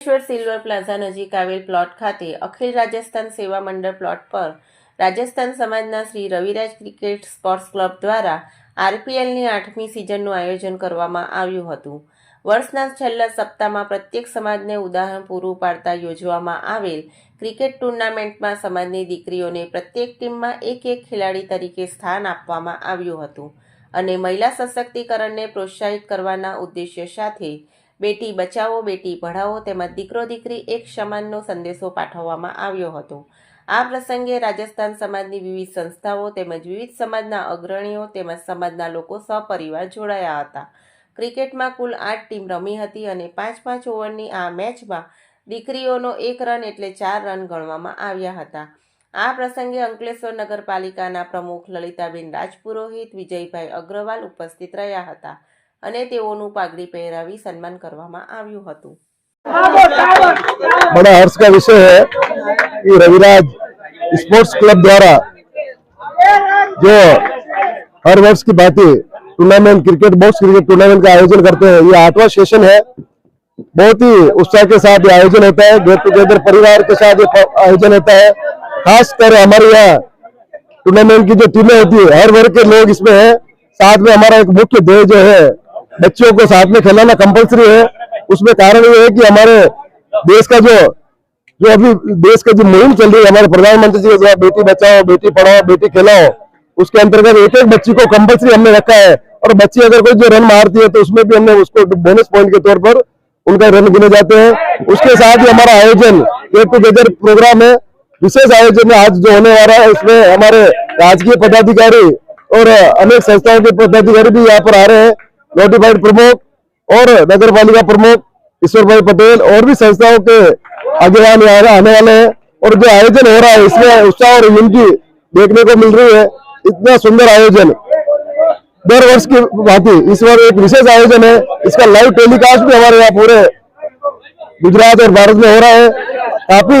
ઈશ્વર silver plaza નજીક આવેલ પ્લોટ ખાતે અખિલ રાજસ્થાન સેવા મંડળ પ્લોટ પર રાજસ્થાન સમાજના Shri Raviraj cricket sports club દ્વારા આરપીએલની આઠમી સિઝનનું આયોજન કરવામાં આવ્યું હતું. વર્ષના છેલ્લા સપ્તાહમાં પ્રત્યેક સમાજને ઉદાહરણ પૂરું પાડતા યોજવામાં આવેલ ક્રિકેટ ટુર્નામેન્ટમાં સમાજની દીકરીઓને પ્રત્યેક ટીમમાં એક એક ખેલાડી તરીકે સ્થાન આપવામાં આવ્યું હતું અને મહિલા સશક્તિકરણને પ્રોત્સાહિત કરવાના ઉદ્દેશ્ય સાથે બેટી બચાવો, બેટી પઢાવો તેમજ દીકરો, દીકરી એક સમાનનો સંદેશો પાઠવવામાં આવ્યો હતો. આ પ્રસંગે રાજસ્થાન સમાજની વિવિધ સંસ્થાઓ તેમજ વિવિધ સમાજના અગ્રણીઓ તેમજ સમાજના લોકો સપરિવાર જોડાયા હતા. ક્રિકેટમાં કુલ આઠ ટીમ રમી હતી અને પાંચ પાંચ ઓવરની આ મેચમાં દીકરીઓનો એક રન એટલે ચાર રન ગણવામાં આવ્યા હતા. આ પ્રસંગે અંકલેશ્વર નગરપાલિકાના પ્રમુખ લલિતાબેન રાજપુરોહિત, વિજયભાઈ અગ્રવાલ ઉપસ્થિત રહ્યા હતા. અને તેઓનું પાઘડી પહેરાવી સન્માન કરવામાં આવ્યું હતું बड़ा हर्ष का विषय है कि रविराज स्पोर्ट्स क्लब द्वारा जो हर वर्ष की भांति tournament cricket box cricket tournament का आयोजन करते हैं ये आठवां सेशन है बहुत ही उत्साह के साथ ये आयोजन होता है गेट टुगेदर परिवार के साथ ये प- आयोजन होता है खासकर हमारे यहाँ टूर्नामेंट की जो टीमें होती है हर वर्ग के लोग इसमें हैं साथ में हमारा एक मुख्य ध्येय जो है बच्चों को साथ में खिलाना कंपलसरी है। उसमें कारण ये है कि हमारे देश का जो जो अभी देश का जो मुहिम चल रही है, हमारे प्रधानमंत्री जी के बेटी बचाओ, बेटी पढ़ाओ, बेटी खिलाओ, उसके अंतर्गत एक एक बच्ची को कंपलसरी हमने रखा है। और बच्ची अगर कोई जो रन मारती है तो उसमें भी हमने उसको बोनस पॉइंट के तौर पर उनका रन गिने जाते हैं। उसके साथ ही हमारा आयोजन गेट टुगेदर प्रोग्राम है। विशेष आयोजन है आज जो होने वाला है, उसमें हमारे राजकीय पदाधिकारी और अनेक संस्थाओं के पदाधिकारी भी यहाँ पर आ रहे हैं। नोटिफाइड प्रमुख और नगर पालिका प्रमुख ईश्वर भाई पटेल और भी संस्थाओं के आगे आने आने वाले हैं और जो आयोजन हो रहा है, इसमें उत्साह और यूनिटी देखने को मिल रही है। इतना सुंदर आयोजन। दर वर्ष की भांति इस बार एक विशेष आयोजन है। इसका लाइव टेलीकास्ट भी हमारे यहाँ पूरे गुजरात और भारत में हो रहा है। काफ़ी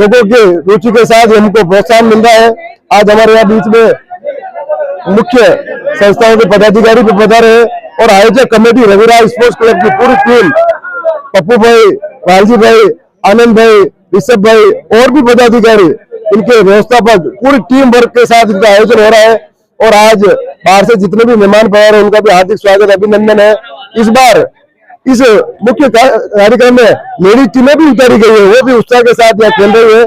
लोगों के रुचि के साथ हमको प्रोत्साहन मिल रहा है। आज हमारे यहाँ बीच में मुख्य संस्थाओं के पदाधिकारी भी पधारे हैं और आयोजक कमेटी रविराज स्पोर्ट्स क्लब की पूरी टीम, पप्पू भाई लालजी भाई, आनंद भाई, ऋषभ भाई और भी पदाधिकारी, इनके व्यवस्थापक, पूरी टीम वर्क के साथ इनका आयोजन हो रहा है और आज बाहर से जितने भी मेहमान पधारे हैं, उनका भी हार्दिक स्वागत, अभिनंदन है। इस बार इस मुख्य कार्यक्रम में मेरी टीमें भी उतारी गई है, वो भी उत्साह के साथ यहाँ खेल रही है।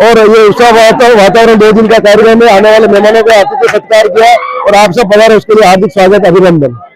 और ये उत्साह वाता- वातावरण दो दिन का कार्यक्रम में आने वाले मेहमानों का अतिथि सत्कार किया और आप सब पधारे, उसके लिए हार्दिक स्वागत, अभिनंदन।